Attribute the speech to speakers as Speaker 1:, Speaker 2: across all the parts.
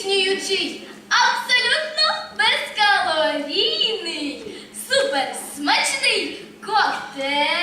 Speaker 1: здійснюючий, абсолютно безкалорійний, суперсмачний коктейль.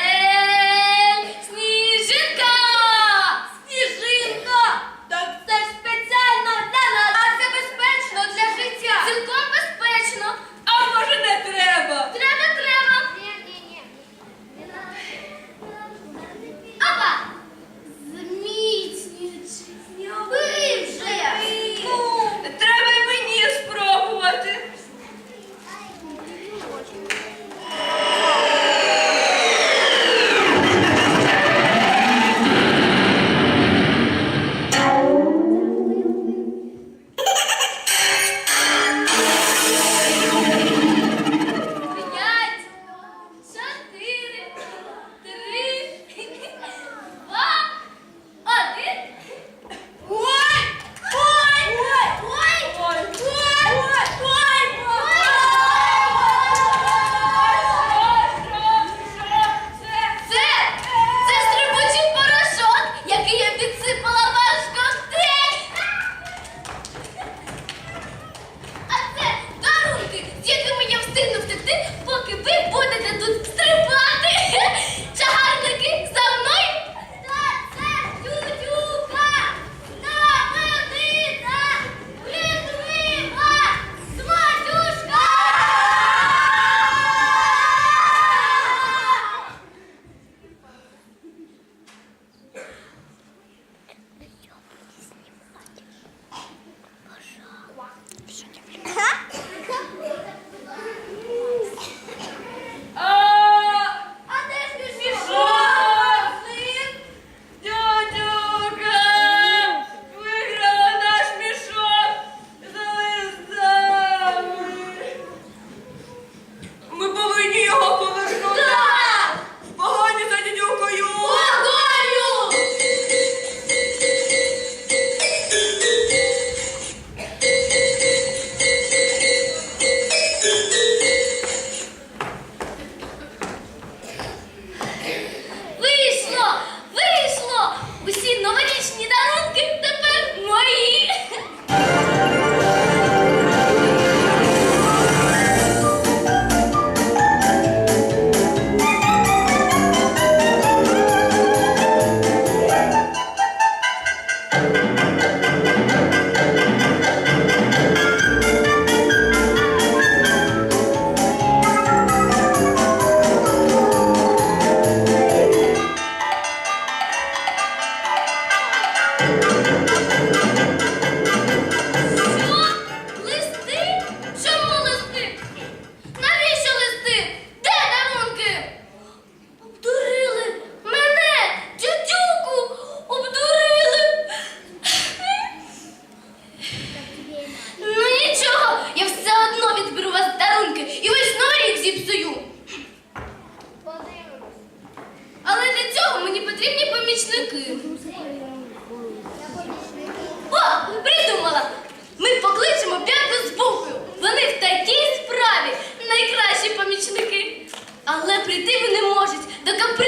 Speaker 1: але прийти ви не можуть до капри.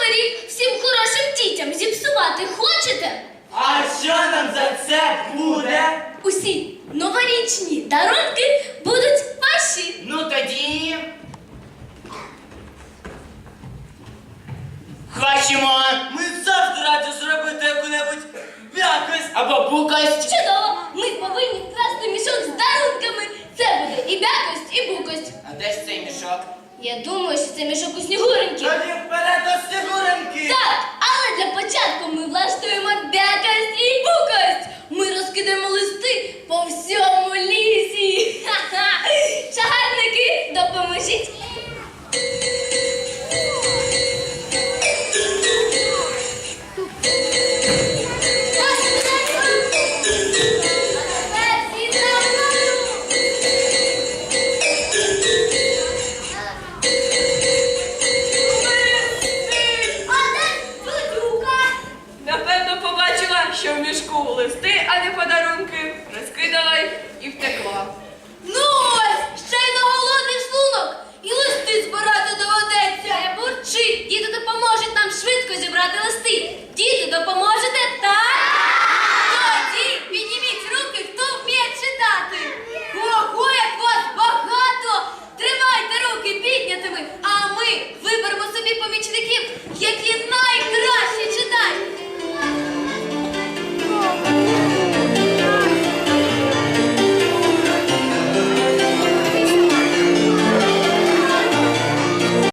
Speaker 1: новий рік всім хорошим дітям зіпсувати хочете? А
Speaker 2: що нам за це буде?
Speaker 3: Усі новорічні дарунки будуть ваші.
Speaker 2: Ну тоді. Хочемо.
Speaker 1: Ми завжди раді зробити яку-небудь бякость
Speaker 2: або букость.
Speaker 3: Чудово! Ми повинні вкласти мішок з дарунками. Це буде і бякость, і букость.
Speaker 2: А де ж цей мішок?
Speaker 3: Я думаю, що це мішок у снігуреньки.
Speaker 1: Тоді